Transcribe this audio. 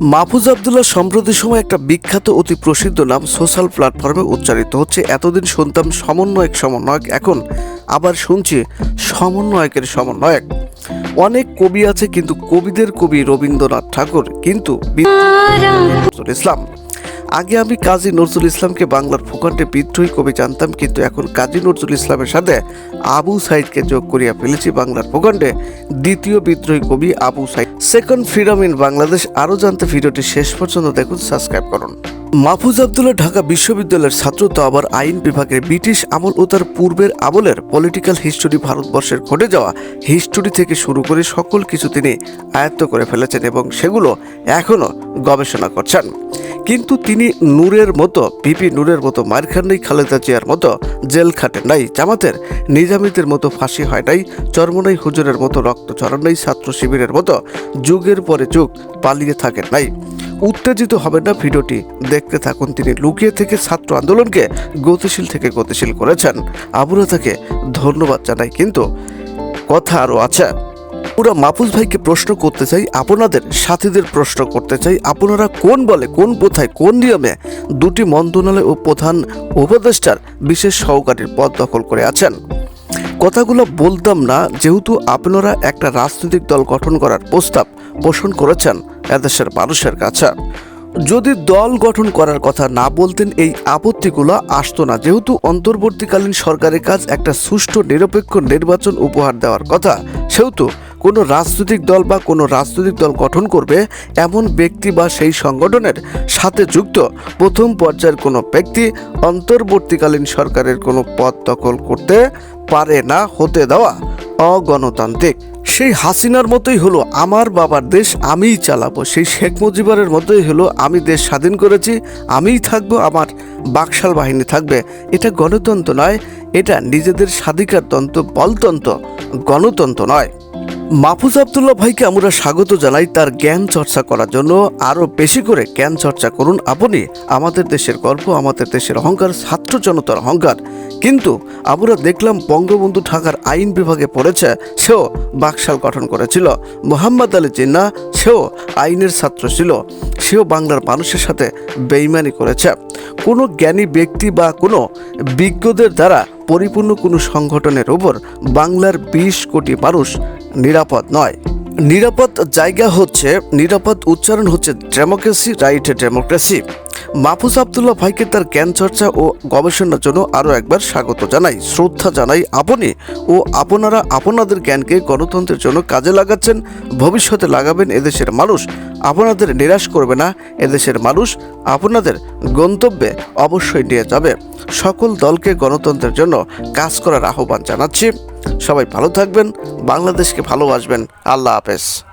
মাহফুজ আবদুল্লাহ সম্প্রতি সময় একটা বিখ্যাত অতি প্রসিদ্ধ নাম সোশ্যাল প্ল্যাটফর্মে উচ্চারিত হচ্ছে এতদিন শুনতাম সমন্বয়ক সমন্বয়ক এখন আবার শুনছি সমন্বয়কের সমন্বয়ক। অনেক কবি আছে কিন্তু কবিদের কবি রবীন্দ্রনাথ ঠাকুর কিন্তু ইসলাম। আগে আমি কাজী নজরুল ইসলামকে বাংলার ভূখণ্ডে বিদ্রোহী কবি জানতাম, কিন্তু এখন কাজী নজরুল ইসলামের সাথে আবু সাইদকে যোগ করিয়া ফেলেছি বাংলার ভূখণ্ডে দ্বিতীয় বিদ্রোহী কবি Abu Saeed. Second freedom in Bangladesh আরও জানতে ভিডিওটি শেষ পর্যন্ত দেখুন সাবস্ক্রাইব করুন। মাহফুজ আবদুল্লাহ ঢাকা বিশ্ববিদ্যালয়ের ছাত্র তো আবার আইন বিভাগের ব্রিটিশ আমল ও তার পূর্বের আমলের পলিটিক্যাল হিস্টোরি ভারতবর্ষের ঘটে যাওয়া হিস্টোরি থেকে শুরু করে সকল কিছু তিনি আয়ত্ত করে ফেলেছেন এবং সেগুলো এখনও গবেষণা করছেন। কিন্তু তিনি নূরের মতো পিপি নূরের মতো মার খান নেই, খালেদা জিয়ার মতো, জেল খাটেন নাই, জামাতের নিজামীদের মতো ফাঁসি হয় নাই, চর্মনাই হুজুরের মতো রক্ত চরণ নাই, ছাত্র শিবিরের মতো যুগের পরে যুগ পালিয়ে থাকেন নাই। উত্তেজিত হবে না ভিডিওটি। দেখতে থাকুন তিনি লুকিয়ে থেকে ছাত্র আন্দোলনকে গতিশীল থেকে গতিশীল করেছেন। আবুরা তাকে ধন্যবাদ জানাই কিন্তু কথা আরও আছে। পুরা মাহফুজ ভাইকে প্রশ্ন করতে চাই, আপনাদের সাথীদের প্রশ্ন করতে চাই, আপনারা কোন বলে, কোন প্রথায় কোন নিয়মে দুটি মন্ত্রণালয় ও প্রধান উপদেষ্টার বিশেষ সহকারীর পদ দখল করে আছেন? কথাগুলো বলতাম না, যেহেতু আপনারা একটা রাজনৈতিক দল গঠন করার প্রস্তাব পোষণ করেছেন এদেশের মানুষের কাছে। যদি দল গঠন করার কথা না বলতেন, এই আপত্তিগুলো আসতো না। যেহেতু অন্তর্বর্তীকালীন সরকারের কাজ একটা সুষ্ঠু, নিরপেক্ষ নির্বাচন উপহার দেওয়ার কথা, সেহেতু কোনো রাজনৈতিক দল বা কোনো রাজনৈতিক দল গঠন করবে এমন ব্যক্তি বা সেই সংগঠনের সাথে যুক্ত প্রথম পর্যায়ের কোনো ব্যক্তি অন্তর্বর্তীকালীন সরকারের কোনো পদ দখল করতে পারে না, হতে দেওয়া অগণতান্ত্রিক। সেই হাসিনার মতোই হলো আমার বাবার দেশ, আমিই চালাবো। সেই শেখ মুজিবরের মতোই হলো আমি দেশ স্বাধীন করেছি, আমিই থাকব, আমার বাকশাল বাহিনী থাকবে। এটা গণতন্ত্র নয়, এটা নিজেদের স্বাধিকারতন্ত্র, বলতন্ত্র, গণতন্ত্র নয়। মাহফুজ আবদুল্লাহ ভাইকে আমরা স্বাগত জানাই তার জ্ঞান চর্চা করার জন্য। আরও বেশি করে জ্ঞান চর্চা করুন আপনি। আমাদের দেশের গর্ব, আমাদের দেশের অহংকার, ছাত্র জনতার অহংকার। কিন্তু আমরা দেখলাম বঙ্গবন্ধু ঢাকার আইন বিভাগে পড়েছে, সেও বাকশাল গঠন করেছিল। মোহাম্মদ আলী জিন্না, সেও আইনের ছাত্র ছিল। সেও বাংলার মানুষের সাথে বেইমানি করেছে। কোনো জ্ঞানী ব্যক্তি বা কোনো বিজ্ঞদের দ্বারা পরিপূর্ণ কোনো সংগঠনের উপর বাংলার বিশ কোটি মানুষ নিরাপদ নয়। নিরাপদ জায়গা হচ্ছে নিরাপদ উচ্চারণ হচ্ছে democracy right democracy. Mahfuz Abdullah ভাইকে তার জ্ঞান চর্চা ও গবেষণার জন্য আরও একবার স্বাগত জানাই। শ্রদ্ধা জানাই আপনি ও আপনারা আপনাদের জ্ঞানকে গণতন্ত্রের জন্য কাজে লাগাচ্ছেন, ভবিষ্যতে লাগাবেন এদেশের মানুষ, আপনাদের নিরাশ করবে না, এদেশের মানুষ আপনাদের গন্তব্যে অবশ্যই নিয়ে যাবে। সকল দলকে গণতন্ত্রের জন্য কাজ করার আহ্বান জানাচ্ছি। সবাই ভালো থাকবেন, বাংলাদেশকে ভালোবাসবেন। আল্লাহ হাফেজ।